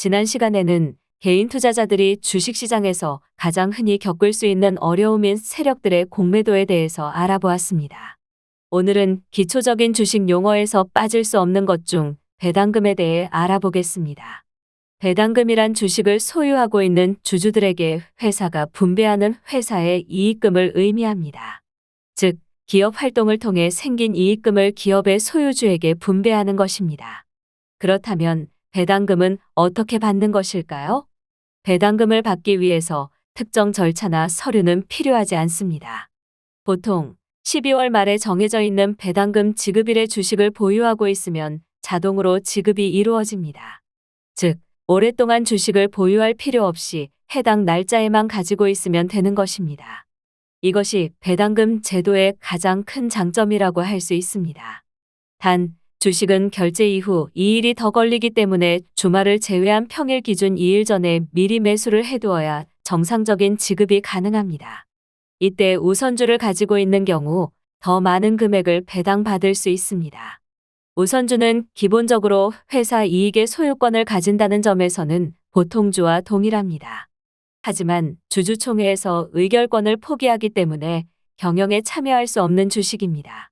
지난 시간에는 개인 투자자들이 주식시장에서 가장 흔히 겪을 수 있는 어려움인 세력들의 공매도에 대해서 알아보았습니다. 오늘은 기초적인 주식 용어에서 빠질 수 없는 것 중 배당금에 대해 알아보겠습니다. 배당금이란 주식을 소유하고 있는 주주들에게 회사가 분배하는 회사의 이익금을 의미합니다. 즉, 기업 활동을 통해 생긴 이익금을 기업의 소유주에게 분배하는 것입니다. 그렇다면 배당금은 어떻게 받는 것일까요? 배당금을 받기 위해서 특정 절차나 서류는 필요하지 않습니다. 보통 12월 말에 정해져 있는 배당금 지급일의 주식을 보유하고 있으면 자동으로 지급이 이루어집니다. 즉, 오랫동안 주식을 보유할 필요 없이 해당 날짜에만 가지고 있으면 되는 것입니다. 이것이 배당금 제도의 가장 큰 장점이라고 할 수 있습니다. 단, 주식은 결제 이후 2일이 더 걸리기 때문에 주말을 제외한 평일 기준 2일 전에 미리 매수를 해두어야 정상적인 지급이 가능합니다. 이때 우선주를 가지고 있는 경우 더 많은 금액을 배당받을 수 있습니다. 우선주는 기본적으로 회사 이익의 소유권을 가진다는 점에서는 보통주와 동일합니다. 하지만 주주총회에서 의결권을 포기하기 때문에 경영에 참여할 수 없는 주식입니다.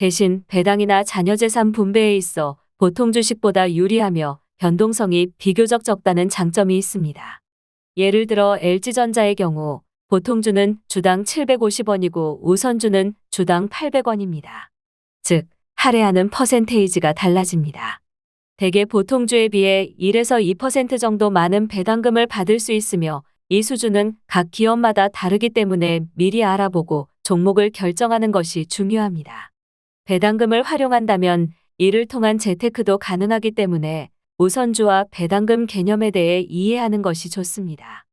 대신 배당이나 자녀재산 분배에 있어 보통 주식보다 유리하며 변동성이 비교적 적다는 장점이 있습니다. 예를 들어 LG전자의 경우 보통주는 주당 750원이고 우선주는 주당 800원입니다. 즉, 할애하는 퍼센테이지가 달라집니다. 대개 보통주에 비해 1에서 2% 정도 많은 배당금을 받을 수 있으며 이 수준은 각 기업마다 다르기 때문에 미리 알아보고 종목을 결정하는 것이 중요합니다. 배당금을 활용한다면 이를 통한 재테크도 가능하기 때문에 우선주와 배당금 개념에 대해 이해하는 것이 좋습니다.